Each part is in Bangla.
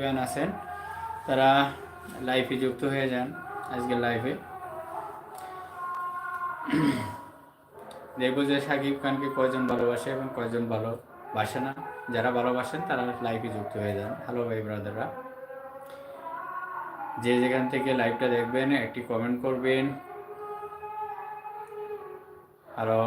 ভাইয়ান আছেন? তারা লাইফে যুক্ত হয়ে যান আজকের লাইফে দেখব যে সাকিব খানকে কয়জন ভালোবাসে এবং কয়জন ভালোবাসে না। যারা ভালোবাসেন তারা লাইফে যুক্ত হয়ে যান। হ্যালো ভাই ব্রাদাররা যে যেখান থেকে লাইভটা দেখবেন, একটি কমেন্ট করবেন। হ্যালো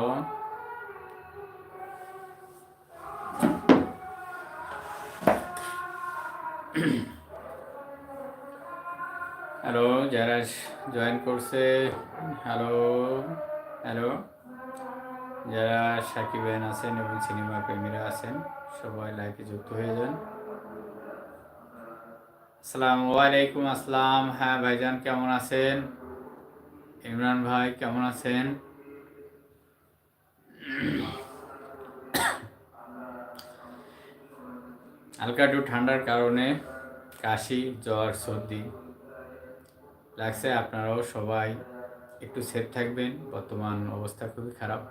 হ্যালো যারা জয়েন করছে। হ্যালো হ্যালো যারা সাকিবেন আছেন এবং সিনেমা প্রেমীরা আছেন, সবাই লাইভে যুক্ত হয়ে যান। আসসালামু আলাইকুম, আসসালাম। হ্যাঁ ভাইজান কেমন আছেন? ইমরান ভাই, কেমন আছেন? হালকা একটু ঠান্ডার কারণে কাশি, জ্বর, সর্দি লাগছে। আপনারাও সবাই একটু সেফ থাকবেন। বর্তমান অবস্থা খুবই খারাপ।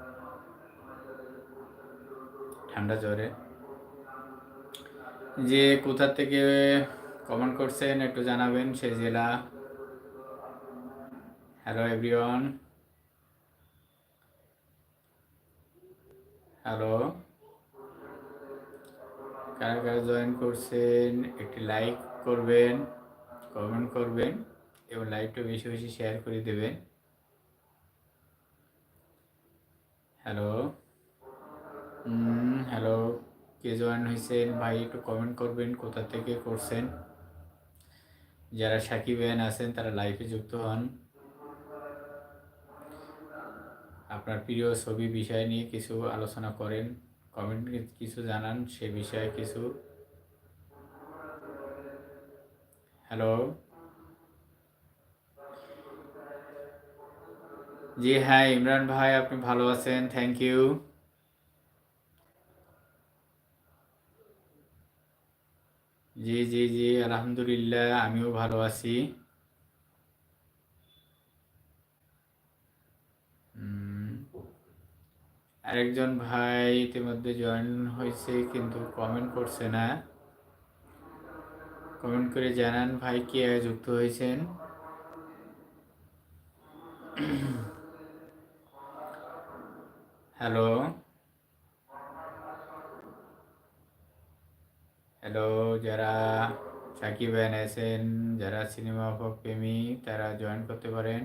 ঠান্ডা জ্বরে। যে কোথা থেকে কমেন্ট করছেন একটু জানাবেন। সে জেলা। হ্যালো এভরিওয়ান হ্যালো কারা কারা জয়েন করছেন, একটি লাইক করবেন কমেন্ট করবেন এবং লাইভটা বেশি বেশি শেয়ার করে দেবেন। হ্যালো হ্যালো কে জয়েন হয়েছেন? ভাই, একটু কমেন্ট করবেন, কোথা থেকে করছেন? যারা সাকিব ভাইয়ান আছেন, তারা লাইভে যুক্ত হন। আপনার প্রিয় ছবি বিষয় নিয়ে কিছু আলোচনা করেন। কমেন্ট কিছু জানান সে বিষয়ে কিছু? হ্যালো? জি হ্যাঁ ইমরান ভাই, আপনি ভালো আছেন? থ্যাংক ইউ জি জি জি, আলহামদুলিল্লাহ, আমিও ভালো আছি। আরেকজন ভাই ইতিমধ্যে জয়েন হয়েছে, কিন্তু কমেন্ট করছে না। কমেন্ট করে জানান ভাই কে যুক্ত হয়েছেন। হ্যালো হ্যালো যারা সাকিব ভাইয়ান আছেন, যারা সিনেমা প্রেমী, তারা জয়েন করতে পারেন।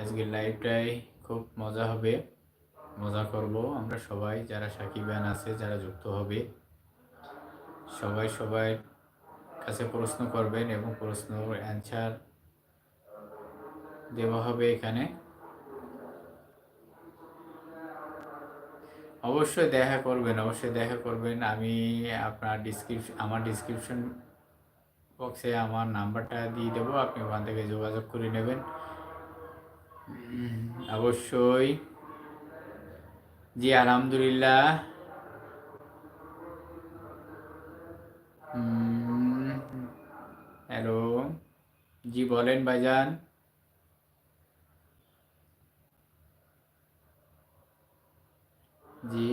আজকের লাইভটাই খুব মজা হবে। মজা করব। আমরা সবাই যারা সাকিব ভাইয়ান আছে যারা যুক্ত হবে সবাই সবাই কাছে প্রশ্ন করবেন এবং প্রশ্ন অ্যান্সার দেওয়া হবে এখানে। অবশ্যই দেখা করবেন অবশ্যই দেখা করবেন। আমি আপনার ডিসক্রিপশন আমার ডিসক্রিপশন বক্সে আমার নাম্বারটা দিয়ে দেবো আপনি ওখান থেকে যোগাযোগ করে নেবেন। অবশ্যই জি আলহামদুলিল্লাহ। হ্যালো। জি বলেন ভাইজান। জি।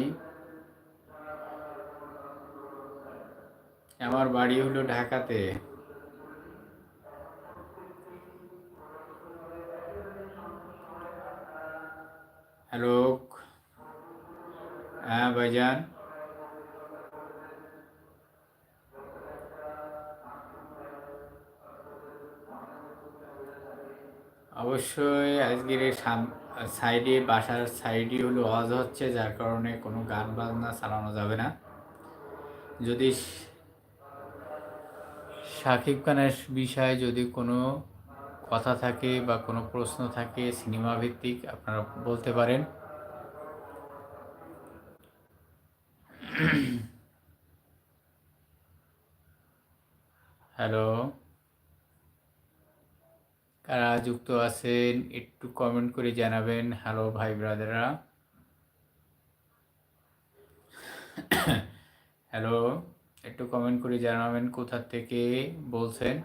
আমার বাড়ি হলো ঢাকাতে। হ্যালো। হ্যাঁ ভাইজান। অবশ্যই আজকের এই সাইডে, বাসার সাইডে হলো আওয়াজ হচ্ছে, যার কারণে কোনো গান বাজনা চালানো যাবে না। যদি শাকিব খানের বিষয়ে যদি কোনো কথা থাকে বা কোনো প্রশ্ন থাকে, সিনেমা ভিত্তিক, আপনারা বলতে পারেন। হ্যালো কারা যুক্ত আছেন? একটু কমেন্ট করে জানাবেন। হ্যালো ভাই ব্রাদাররা হ্যালো একটু কমেন্ট করে জানাবেন কোথা থেকে বলছেন?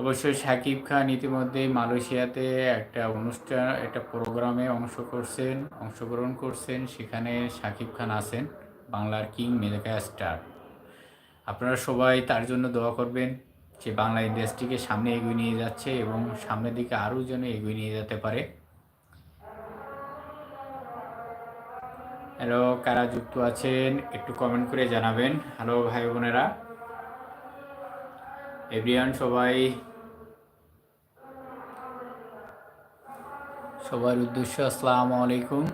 অবশ্যই শাকিব খান ইতিমধ্যে মালয়েশিয়াতে একটা অনুষ্ঠান, একটা প্রোগ্রামে অংশ করছেন, অংশগ্রহণ করছেন। সেখানে শাকিব খান আছেন, বাংলার কিং মেগা স্টার। আপনারা সবাই তার জন্য দোয়া করবেন যে বাংলা ইন্ডাস্ট্রিকে সামনে এগিয়ে নিয়ে যাচ্ছে এবং সামনের দিকে আরও যেন এগিয়ে নিয়ে যেতে পারে। হ্যালো, কারা যুক্ত আছেন একটু কমেন্ট করে জানাবেন। হ্যালো, ভাই বোনেরা। এভরিয়ান, সবাই সবার উদ্দেশ্য আসসালামু আলাইকুম।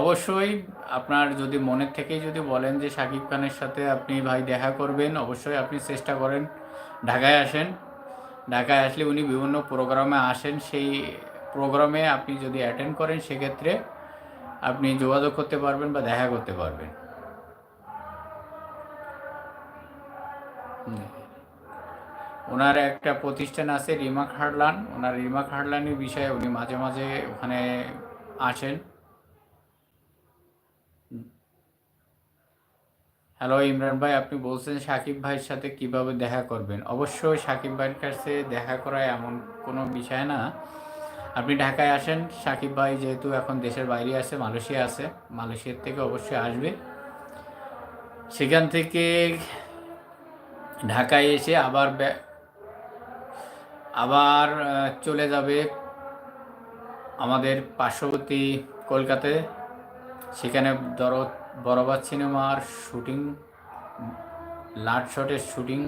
অবশ্যই আপনার যদি মনের থেকেই যদি বলেন যে শাকিব খানের সাথে আপনি ভাই দেখা করবেন, অবশ্যই আপনি চেষ্টা করেন ঢাকায় আসেন। ঢাকায় আসলে উনি বিভিন্ন প্রোগ্রামে আসেন, সেই প্রোগ্রামে আপনি যদি অ্যাটেন্ড করেন, সেক্ষেত্রে আপনি যোগাযোগ করতে পারবেন বা দেখা করতে পারবেন। ওনার একটা প্রতিষ্ঠান আছে রিমা হারলান ওনার রিমা হারলানের বিষয়ে উনি মাঝে মাঝে ওখানে আসেন। হ্যালো, ইমরান ভাই, আপনি বলছেন সাকিব ভাইয়ের সাথে কীভাবে দেখা করবেন? অবশ্যই সাকিব ভাইয়ের কাছে দেখা করা এমন কোনো বিষয় না। আপনি ঢাকায় আসেন, সাকিব ভাই যেহেতু এখন দেশের বাইরে আছে, মালয়েশিয়া আছে, মালয়েশিয়ার থেকে অবশ্যই আসবে। সেখান থেকে ঢাকায় এসে আবার আবার চলে যাবে আমাদের পার্শ্ববর্তী কলকাতায়। সেখানে ধরো বরাবর সিনেমার শুটিং, লাট শটের শুটিং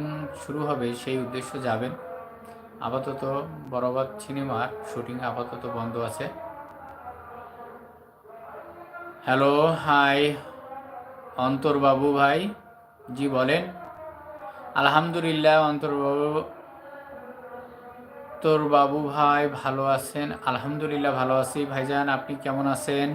শুরু হবে, সেই উদ্দেশ্য যাবেন। আপাতত বরাবর সিনেমার শুটিং আপাতত বন্ধ আছে। হ্যালো, হাই, অন্তরবাবু ভাই, জি বলেন। আলহামদুলিল্লাহ, অন্তরবাবু তোর বাবু ভাই ভালো আছেন। আলহামদুলিল্লাহ, ভালো আছি। ভাইজান, আপনি কেমন আছেন?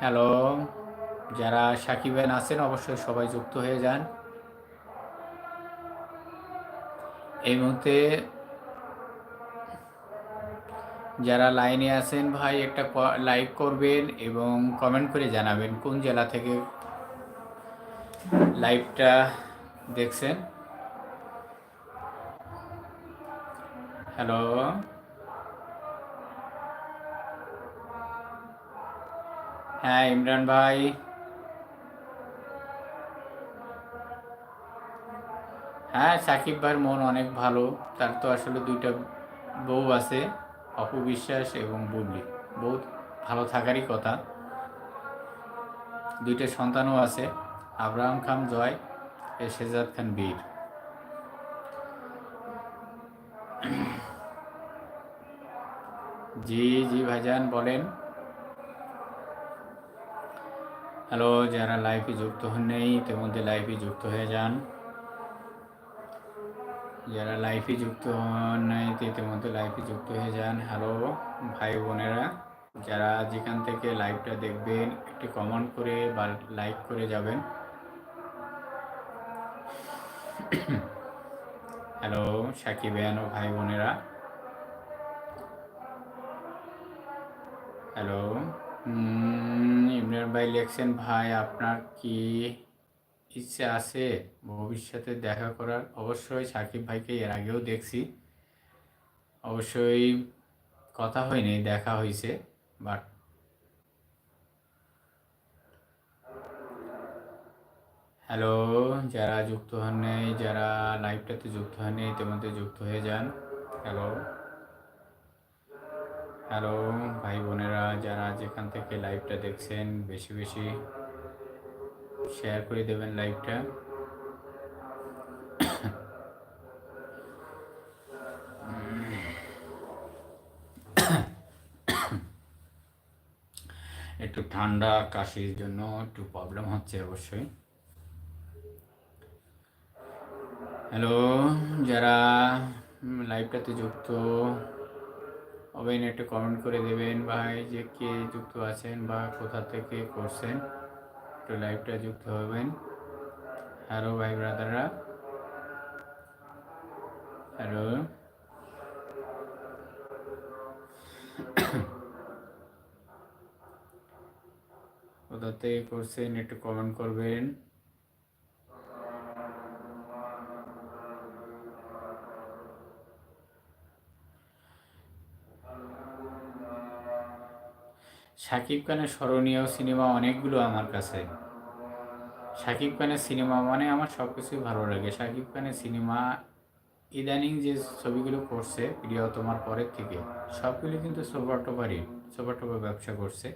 হ্যালো। যারা সাকিবেন আছেন অবশ্যই সবাই যুক্ত হয়ে যান। এই মুহূর্তে যারা লাইনে আছেন ভাই, একটা লাইক করবেন এবং কমেন্ট করে জানাবেন কোন জেলা থেকে লাইভটা দেখছেন। হ্যালো? হ্যাঁ ইমরান ভাই। হ্যাঁ সাকিব ভাইয়ের মন অনেক ভালো। তার তো আসলে দুইটা বউ আছে অপবিশ্বাস এবং বুবলি। বহুত ভালো থাকারই কথা। দুইটা সন্তানও আছে, আব্রাহাম খান, জয় এ শেজাদ খান, বীর। জি জি ভাইজান, বলেন। হ্যালো, যারা লাইভে যুক্ত হন নেই ইতিমধ্যে লাইফে যুক্ত হয়ে যান। যারা লাইভে যুক্ত হন নাই ইতিমধ্যে লাইভে যুক্ত হয়ে যান। হ্যালো ভাই বোনেরা, যারা যেখান থেকে লাইভটা দেখবেন, একটি কমেন্ট করে বা লাইক করে যাবেন। হ্যালো সাকিবেন ও ভাই বোনেরা। হ্যালো ইমরান ভাই লেখছেন, ভাই, আপনার কি ইচ্ছে আছে ভবিষ্যতে দেখা করার। অবশ্যই সাকিব ভাইকে এর আগেও দেখছি। অবশ্যই কথা হয়নি, দেখা হয়েছে বাট হ্যালো, যারা যুক্ত হন নেই যারা লাইভটাতে যুক্ত হয়নি ইতিমধ্যে যুক্ত হয়ে যান। হ্যালো হ্যালো, ভাই বোনেরা, যারা যেখান থেকে লাইভটা দেখছেন, বেশি বেশি শেয়ার করে দেবেন লাইভটা একটু ঠান্ডা কাশির জন্য একটু প্রবলেম হচ্ছে অবশ্যই হ্যালো যারা লাইভটাতে যুক্ত হবেন একটু কমেন্ট করে দেবেন ভাই যে কে যুক্ত আছেন বা কোথা থেকে করছেন একটু লাইভটা যুক্ত হবেন। হ্যালো ভাই ব্রাদাররা হ্যালো কোথা থেকে করছেন একটু কমেন্ট করবেন। শাকিব খানের স্মরণীয় সিনেমা অনেকগুলো আমার কাছে। শাকিব খানের সিনেমা মানে আমার সব কিছুই ভালো লাগে। শাকিব খানের সিনেমা ইদানিং যে ছবিগুলো করছে, প্রিয় তোমার পরের থেকে, সবগুলো কিন্তু সুপার টপারই সুপার টপার ব্যবসা করছে।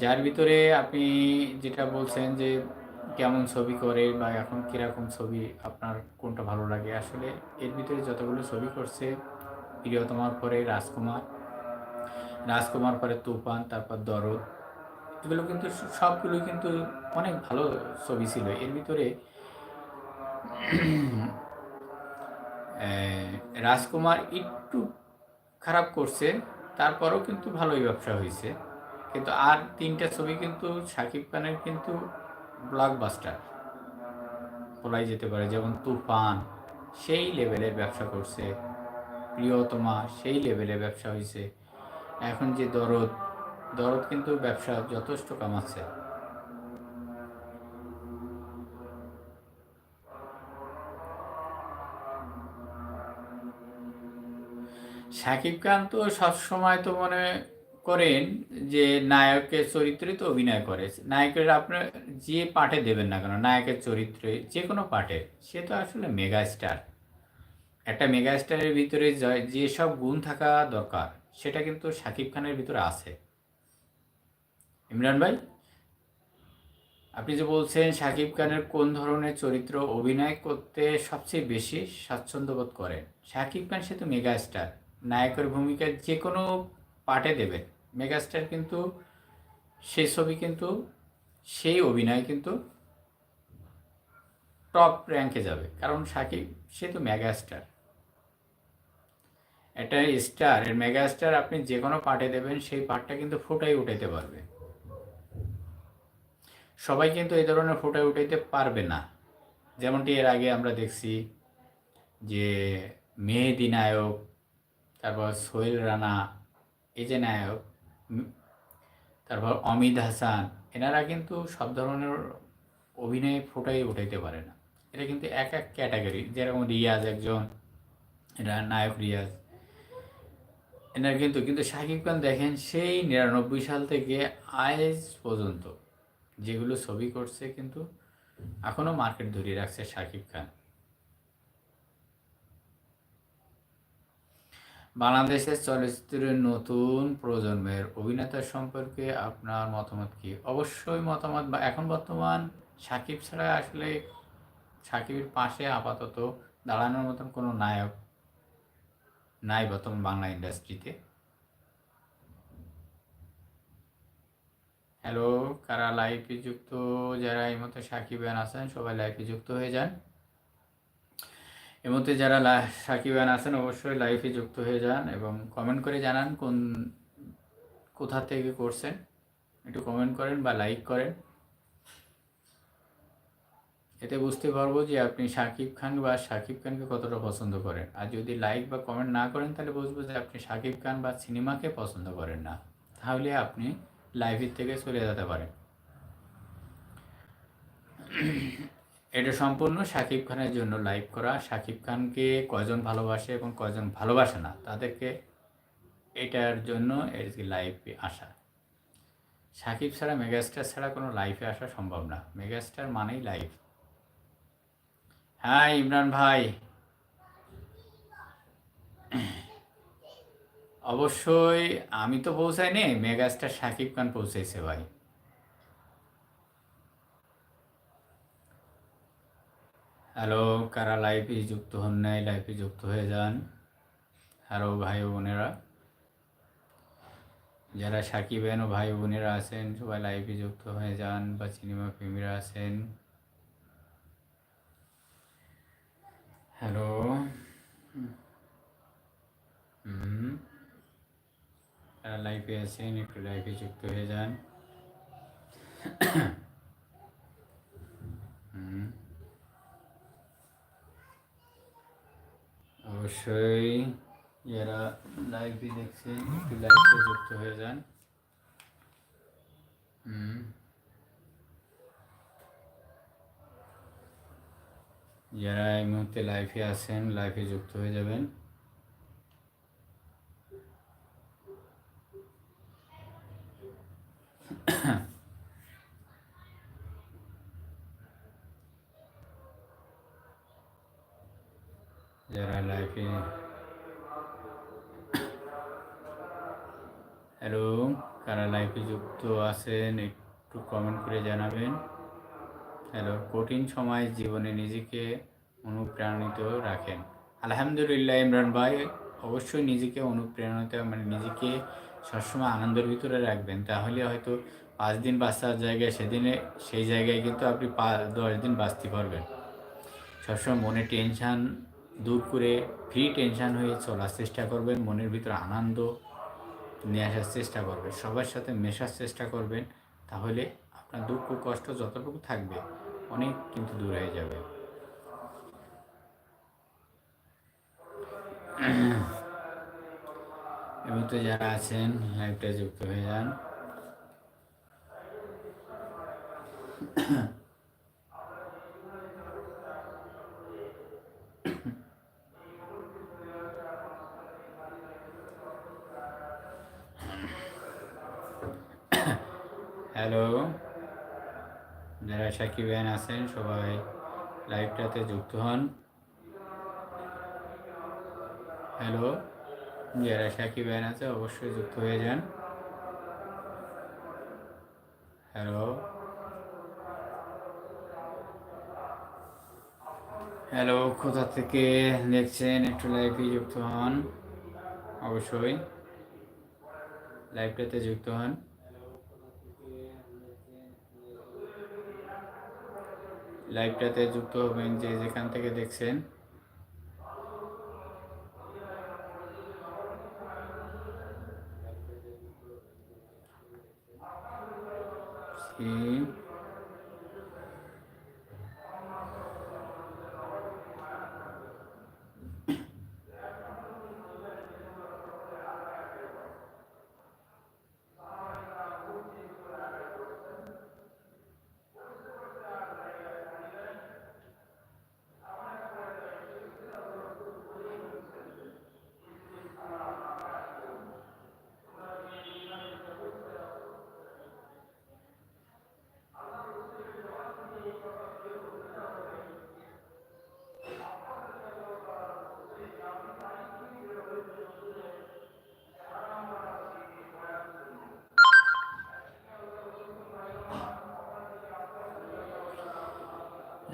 যার ভিতরে আপনি যেটা বলছেন যে কেমন ছবি করে বা এখন কীরকম ছবি আপনার কোনটা ভালো লাগে, আসলে এর ভিতরে যতগুলো ছবি করছে, প্রিয় তোমার পরে রাজকুমার রাজকুমার পরে তুফান, তারপর দরদ। এগুলো কিন্তু সবগুলোই কিন্তু অনেক ভালো ছবি ছিল। এর ভিতরে রাজকুমার একটু খারাপ করছে, তারপরও কিন্তু ভালোই ব্যবসা হয়েছে। কিন্তু আর তিনটা ছবি কিন্তু শাকিব খানের কিন্তু ব্লকবাস্টার বলাই যেতে পারে, যেমন তুফান, সেই লেভেলের ব্যবসা করছে। প্রিয়তমা, সেই লেভেলের ব্যবসা হয়েছে। এখন যে দরদ দরদ কিন্তু ব্যবসা যথেষ্ট কামাচ্ছে। শাকিব খান তো সবসময় তো মনে করেন যে নায়কের চরিত্রে তো অভিনয় করে। নায়কের আপনার যে পাঠে দেবেন না কেন, নায়কের চরিত্রে যে কোনো পাঠে সে তো আসলে মেগা স্টার। একটা মেগা স্টারের ভিতরে যেসব গুণ থাকা দরকার। সেটা কিন্তু শাকিব খানের ভিতরে আছে। ইমরান ভাই, আপনি যে বলছেন শাকিব খানের কোন ধরনের চরিত্র অভিনয় করতে সবচেয়ে বেশি স্বাচ্ছন্দ্য বোধ করেন? শাকিব খান সে তো মেগা স্টার নায়কের ভূমিকা যে কোনো পার্টে দেবেন মেগাস্টার কিন্তু সেই ছবি কিন্তু, সেই অভিনয় কিন্তু টপ র্যাঙ্কে যাবে। কারণ সাকিব সে তো মেগাস্টার। একটা স্টার এর মেগাস্টার আপনি যে কোনো পার্টে দেবেন, সেই পার্টটা কিন্তু ফুটাই উঠাইতে পারবে। সবাই কিন্তু এই ধরনের ফুটাই উঠাইতে পারবে না। যেমনটি এর আগে আমরা দেখছি যে মেহেদি নায়ক, তারপর সোহেল রানা, এই যে নায়ক তারপর অমিত হাসান, এনারা কিন্তু সব ধরনের অভিনয় ফুটাই উঠাইতে পারে না। এটা কিন্তু এক এক ক্যাটাগরি যেরকম রিয়াজ একজন এটা নায়ক রিয়াজ। এনার কিন্তু কিন্তু শাকিব খান দেখেন সেই নিরানব্বই সাল থেকে আজ পর্যন্ত যেগুলো ছবি করছে কিন্তু এখনও মার্কেট ধরিয়ে রাখছে শাকিব খান। বাংলাদেশের চলচ্চিত্রের নতুন প্রজন্মের অভিনেতা সম্পর্কে আপনার মতামত কি? অবশ্যই মতামত, বা এখন বর্তমান সাকিব ছাড়া আসলে সাকিবের পাশে আপাতত দাঁড়ানোর মতন কোনো নায়ক নাই বর্তমান বাংলা ইন্ডাস্ট্রিতে। হ্যালো কারা লাইভে যুক্ত? যারা এই মতো সাকিবেন আছেন, সবাই লাইভে যুক্ত হয়ে যান। এর মধ্যে যারা সাকিবান আছেন, অবশ্যই লাইভে যুক্ত হয়ে যান এবং কমেন্ট করে জানান কোন, কোথা থেকে করছেন। একটু কমেন্ট করেন বা লাইক করেন। এতে বুঝতে পারব যে আপনি শাকিব খান বা শাকিব খানকে কতটা পছন্দ করেন। আর যদি লাইক বা কমেন্ট না করেন, তাহলে বুঝব যে আপনি শাকিব খান বা সিনেমাকে পছন্দ করেন না। তাহলে আপনি লাইভের থেকে চলে যেতে পারেন। এটা সম্পূর্ণ শাকিব খানের জন্য লাইভ করা। শাকিব খানকে কয়জন ভালোবাসে এবং কয়জন ভালোবাসে না, তাদেরকে এটার জন্য এর লাইভে আসা। সাকিব ছাড়া মেগাস্টার ছাড়া কোনো লাইফে আসা সম্ভব না। মেগাস্টার মানেই লাইফ হ্যাঁ ইমরান ভাই। অবশ্যই আমি তো পৌঁছাইনি, মেগাস্টার সাকিব খান পৌঁছাইছে ভাই। হ্যালো, কারা লাইভে যুক্ত হন নাই লাইফে যুক্ত হয়ে যান। হ্যালো, ভাই বোনেরা। যারা সাকিবেন ও ভাই বোনেরা আছেন, সবাই লাইফে যুক্ত হয়ে যান বা সিনেমা প্রেমীরা আছেন। হ্যালো হুম যারা লাইভে আছেন একটু লাইভে যুক্ত হয়ে যান। হুম অবশ্যই যারা লাইভে দেখছেন, একটু লাইভে যুক্ত হয়ে যান। হুম যারা এই মুহূর্তে লাইফে আছেন লাইফে যুক্ত হয়ে যাবেন। যারা লাইফে হ্যালো কারা লাইফে যুক্ত আছেন, একটু কমেন্ট করে জানাবেন। হ্যালো কঠিন সময় জীবনে নিজেকে অনুপ্রাণিত রাখেন। আলহামদুলিল্লাহ ইমরান ভাই, অবশ্যই নিজেকে অনুপ্রেরণিত মানে নিজেকে সবসময় আনন্দের ভিতরে রাখবেন। তাহলে হয়তো পাঁচ দিন বাঁচার জায়গায়, সেদিনে সেই জায়গায় কিন্তু আপনি দশ দিন বাঁচতে পারবেন। সবসময় মনে টেনশান, দূর করে ফ্রি টেনশান হয়ে চলার চেষ্টা করবেন, মনের ভিতরে আনন্দ নিয়ে আসার চেষ্টা করবেন, সবার সাথে মেশার চেষ্টা করবেন। তাহলে আপনার দুঃখ, কষ্ট যতটুকু থাকবে অনেক কিন্তু দূর হয়ে যাবে এমনিতে যারা আছেন লাইভটা যুক্ত হয়ে যান। হ্যালো যারা সাকিব ভাইন আছেন, সবাই লাইভটাতে যুক্ত হন। হ্যালো যারা সাকিব ভাইন আছে অবশ্যই যুক্ত হয়ে যান। হ্যালো হ্যালো কোথা থেকে দেখছেন? একটু লাইভে যুক্ত হন। অবশ্যই। লাইভটাতে যুক্ত হন। লাইভটাতে যুক্ত হবেন যে যেখান থেকে দেখছেন See?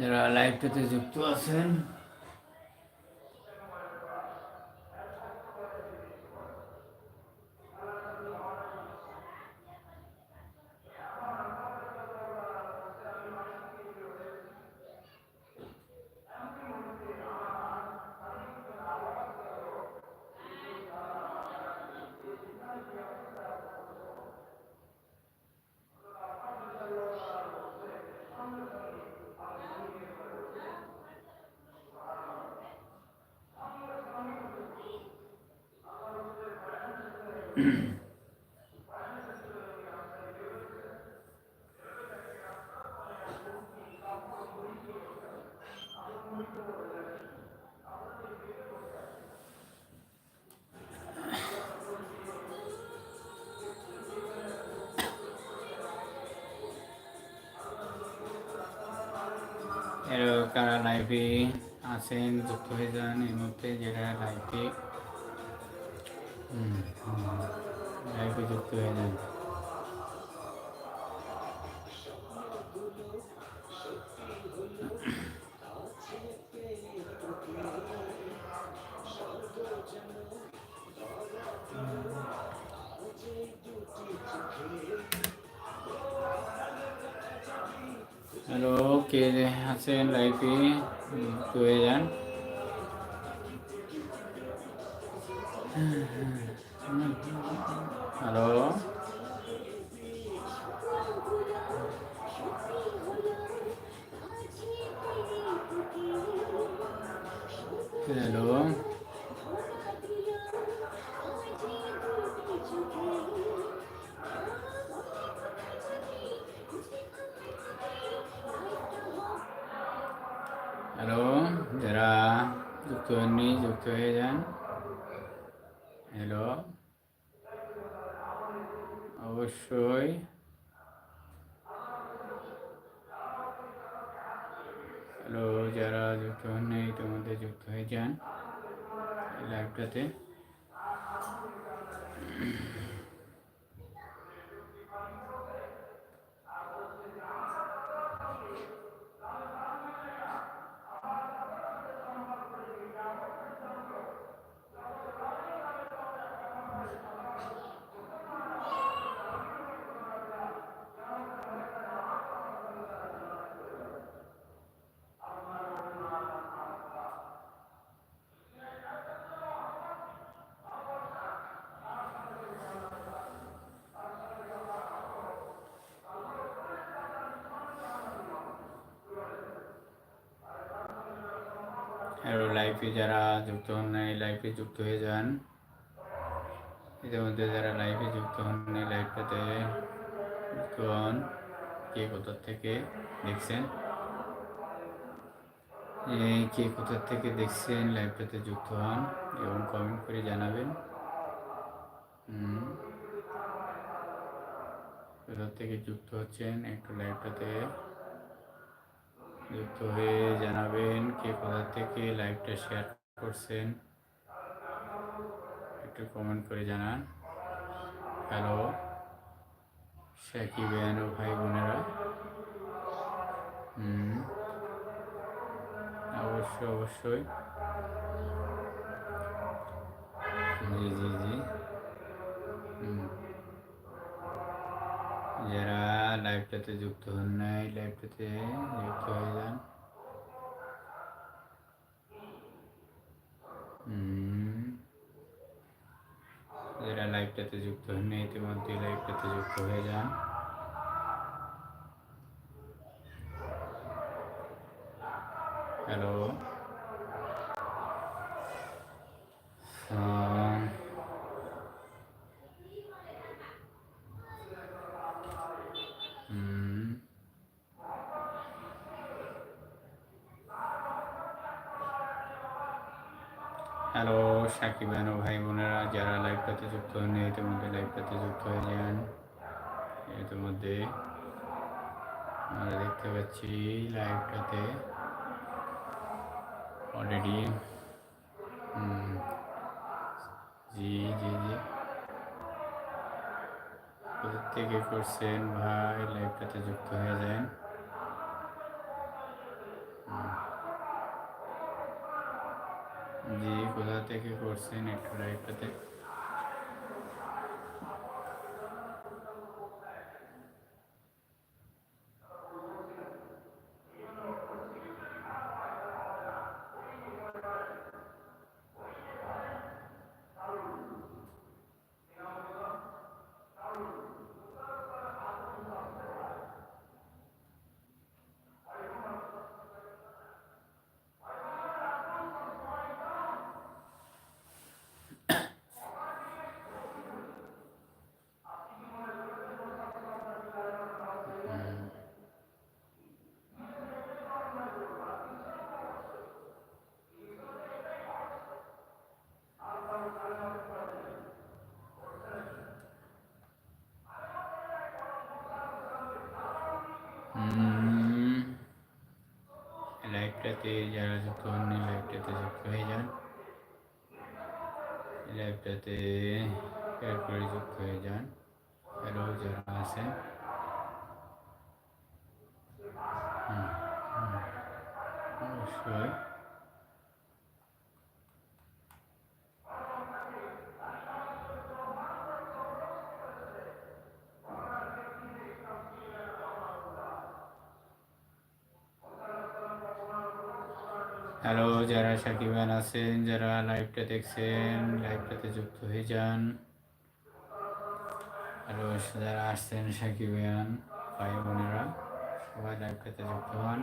যারা লাইভটাতে যুক্ত আছেন এর কারা লাইভে আছেন যুক্ত হয়ে যান এই মুহূর্তে যারা লাইভে লাইভে যুক্ত হয়ে যান হ্যালো কে আছেন লাইভে যুক্ত হয়ে যান হ্যালো? অবশ্যই। হ্যালো যারা যুক্ত হন নাই তোমাদের যুক্ত হয়ে যান লাইভটাতে লাইফে যারা যুক্ত হন নাই লাইফে যুক্ত হয়ে যান। ইতিমধ্যে যারা লাইফে যুক্ত হন নাই লাইফটাতে যুক্ত হন, কে কোথার থেকে দেখছেন? এই কে কোথার থেকে দেখছেন লাইভটাতে যুক্ত হন, এবং কমেন্ট করে জানাবেন। কোথার থেকে যুক্ত হচ্ছেন একটু লাইভটাতে যুক্ত হয়ে জানাবেন কে কোথা থেকে লাইভটা শেয়ার করছেন, একটু কমেন্ট করে জানান। হ্যালো সাকিব ও ভাই বোনেরা। হুম, অবশ্যই অবশ্যই। লাইভটাতে যুক্ত হন নাই লাইফটাতে যুক্ত হয়ে যান। যারা লাইফটাতে যুক্ত হন নাই ইতিমধ্যে লাইফটাতে যুক্ত হয়ে যান হ্যালো হুম হ্যালো সাকিব ও ভাই বোনেরা যারা লাইভটাতে যুক্ত হন ইতিমধ্যে লাইভটাতে যুক্ত হয়ে যান ইতিমধ্যে আমরা দেখতে পাচ্ছি লাইভটাতে অলরেডি জি জি জি কোথা থেকে করছেন ভাই লাইভটাতে যুক্ত হয়ে যান জি কোথা থেকে করছেন একটু লাইভটাতে হুম। লাইভটাতে যারা যুক্ত হননি লাইভটাতে যুক্ত হয়ে যান লাইভটাতে শেয়ার করে যুক্ত হয়ে যান হ্যালো যারা আছেন হুম, হুম। অবশ্যই হ্যালো যারা সাকিবান আছেন, যারা লাইভটা দেখছেন লাইভটাতে যুক্ত হয়ে যান। হ্যালো যারা আসছেন সাকিবান, ভাই বোনেরা, সবাই লাইভটাতে যুক্ত হন।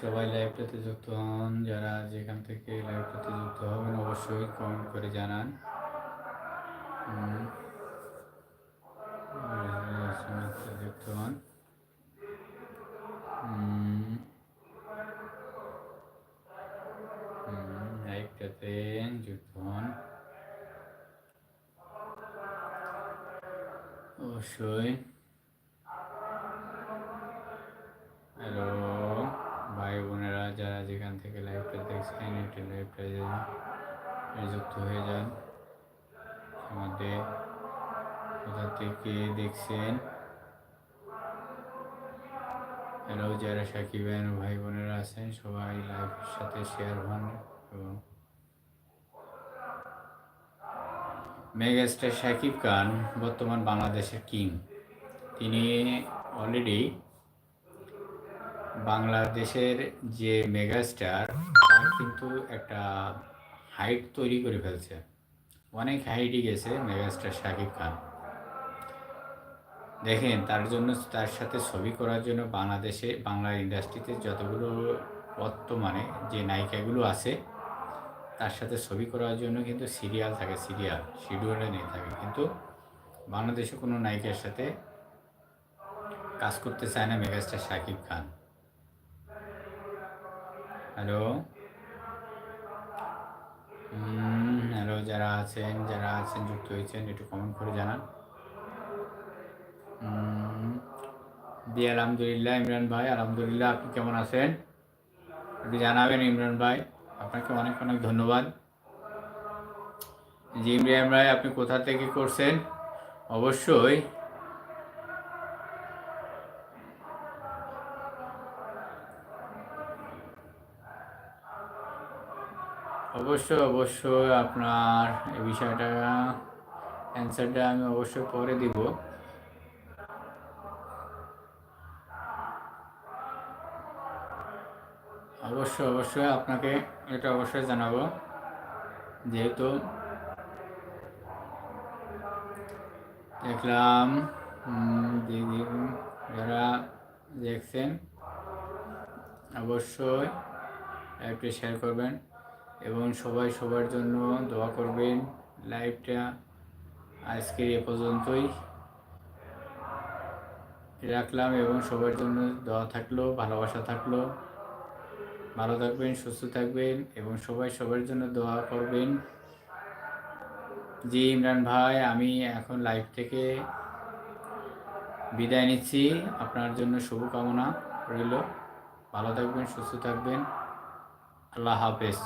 সবাই লাইভটাতে যুক্ত হন, যারা যেখান থেকে লাইভটাতে যুক্ত হবেন অবশ্যই কমেন্ট করে জানান। যুক্ত হন হুম। হুম, লাইভটাতে যুক্ত হন অবশ্যই। হ্যালো ভাই বোনেরা, যারা যেখান থেকে লাইভটা দেখছেন, একটি লাইভটা যুক্ত হয়ে যান। আমাদের কোথা থেকে দেখছেন? হ্যালো যারা সাকিব ভাই বোনেরা আছেন, সবাই লাইভের সাথে শেয়ার হন এবং মেগাস্টার শাকিব খান, বর্তমান বাংলাদেশের কিং। তিনি অলরেডি বাংলাদেশের যে মেগাস্টার, তার কিন্তু একটা হাইট তৈরি করে ফেলছে। অনেক হাইটই গেছে মেগাস্টার শাকিব খান। দেখেন, তার জন্য, তার সাথে ছবি করার জন্য বাংলাদেশে, বাংলা ইন্ডাস্ট্রিতে যতগুলো বর্তমানে যে নায়িকাগুলো আছে তার সাথে ছবি করার জন্য কিন্তু সিরিয়াল থাকে, সিরিয়াল, শিডিউলে নিয়ে থাকে। কিন্তু বাংলাদেশে কোনো নায়িকার সাথে কাজ করতে চায় না megastar Shakib Khan. Hello? Hello, যারা আছেন যারা আছেন, যুক্ত হয়েছেন, একটু কমেন্ট করে জানান। জি, আলহামদুলিল্লাহ, ইমরান ভাই, আলহামদুলিল্লাহ, আপনি কেমন আছেন? একটু জানাবেন ইমরান ভাই। আপনাকে অনেক অনেক ধন্যবাদ। জি ইমরান রায়, আপনি কোথা থেকে করছেন? অবশ্যই। অবশ্যই অবশ্যই আপনার এই বিষয়টা অ্যান্সারটা আমি অবশ্যই পরে দিব। অবশ্যই অবশ্যই আপনাকে এটা অবশ্যই জানাব। যেহেতু দেখলাম যারা দেখছেন, অবশ্যই লাইভটি শেয়ার করবেন এবং সবাই সবার জন্য দোয়া করবেন। লাইভটা আজকের এ পর্যন্তই রাখলাম এবং সবার জন্য দোয়া থাকল, ভালোবাসা থাকল। ভালো থাকবেন, সুস্থ থাকবেন এবং সবাই সবার জন্য দোয়া করবেন। জি, ইমরান ভাই, আমি এখন লাইভ থেকে বিদায় নিচ্ছি। আপনার জন্য শুভকামনা রইল। ভালো থাকবেন, সুস্থ থাকবেন। আল্লাহ হাফেজ।